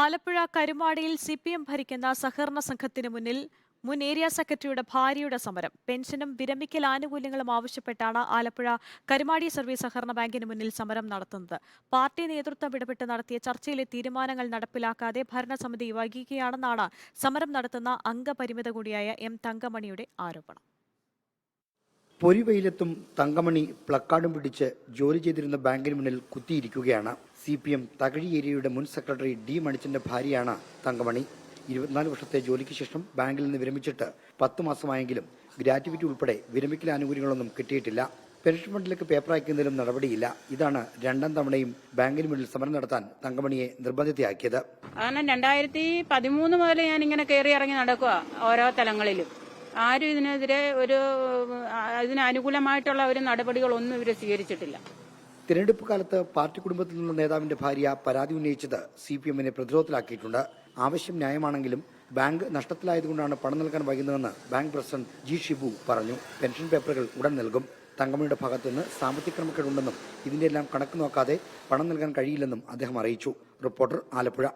ആലപ്പുഴ കരുമാടിയിൽ C P M ഭരിക്കുന്ന സഹകരണ സംഘത്തിന് മുന്നിൽ മുൻ ഏരിയ സെക്രട്ടറിയുടെ ഭാര്യയുടെ സമരം. പെൻഷനും വിരമിക്കൽ ആനുകൂല്യങ്ങളും ആവശ്യപ്പെട്ടാണ് ആലപ്പുഴ കരുമാടി സർവീസ് സഹകരണ ബാങ്കിന് മുന്നിൽ സമരം നടത്തുന്നത്. പാർട്ടി നേതൃത്വം ഇടപെട്ട് നടത്തിയ ചർച്ചയിലെ തീരുമാനങ്ങൾ നടപ്പിലാക്കാതെ ഭരണസമിതി വൈകിക്കുകയാണെന്നാണ് സമരം നടത്തുന്ന അംഗപരിമിത കൂടിയായ എം തങ്കമണിയുടെ ആരോപണം. പൊരിവെയിലത്തും തങ്കമണി പ്ലക്കാർഡും പിടിച്ച് ജോലി ചെയ്തിരുന്ന ബാങ്കിന് മുന്നിൽ കുത്തിയിരിക്കുകയാണ്. സി പി എം തകഴി ഏരിയയുടെ മുൻ സെക്രട്ടറി ഡി മണിച്ചന്റെ ഭാര്യയാണ് തങ്കമണി. ഇരുപത്തിനാല് വർഷത്തെ ജോലിക്ക് ശേഷം ബാങ്കിൽ നിന്ന് വിരമിച്ചിട്ട് പത്ത് മാസമായെങ്കിലും ഗ്രാറ്റുവിറ്റി ഉൾപ്പെടെ വിരമിക്കൽ ആനുകൂല്യങ്ങളൊന്നും കിട്ടിയിട്ടില്ല. പെൻഷൻ ഫണ്ടിലേക്ക് പേപ്പർ അയക്കുന്നതിലും നടപടിയില്ല. ഇതാണ് രണ്ടാം തവണയും ബാങ്കിന് മുന്നിൽ സമരം നടത്താൻ തങ്കമണിയെ നിർബന്ധിതയാക്കിയത്. കാരണം രണ്ടായിരത്തി പതിമൂന്ന് മുതൽ ഞാൻ ഇങ്ങനെ കയറി ഇറങ്ങി നടക്കുക ഓരോ തലങ്ങളിലും. ആരും ഇതിനെതിരെ ഒരു അതിനനുകൂലമായിട്ടുള്ള ഒരു നടപടികളൊന്നും ഇവർ സ്വീകരിച്ചിട്ടില്ല. തിരഞ്ഞെടുപ്പ് കാലത്ത് പാർട്ടി കുടുംബത്തിൽ നിന്നുള്ള നേതാവിന്റെ ഭാര്യ പരാതി ഉന്നയിച്ചത് സി പി എമ്മിനെ പ്രതിരോധത്തിലാക്കിയിട്ടുണ്ട്. ആവശ്യം ന്യായമാണെങ്കിലും ബാങ്ക് നഷ്ടത്തിലായതുകൊണ്ടാണ് പണം നൽകാൻ വൈകുന്നതെന്ന് ബാങ്ക് പ്രസിഡന്റ് ജി ഷിബു പറഞ്ഞു. പെൻഷൻ പേപ്പറുകൾ ഉടൻ നൽകും. തങ്കമണിയുടെ ഭാഗത്തുനിന്ന് സാമ്പത്തിക ക്രമക്കേടുണ്ടെന്നും ഇതിന്റെ എല്ലാം കണക്ക് നോക്കാതെ പണം നൽകാൻ കഴിയില്ലെന്നും അദ്ദേഹം അറിയിച്ചു. റിപ്പോർട്ടർ ആലപ്പുഴ.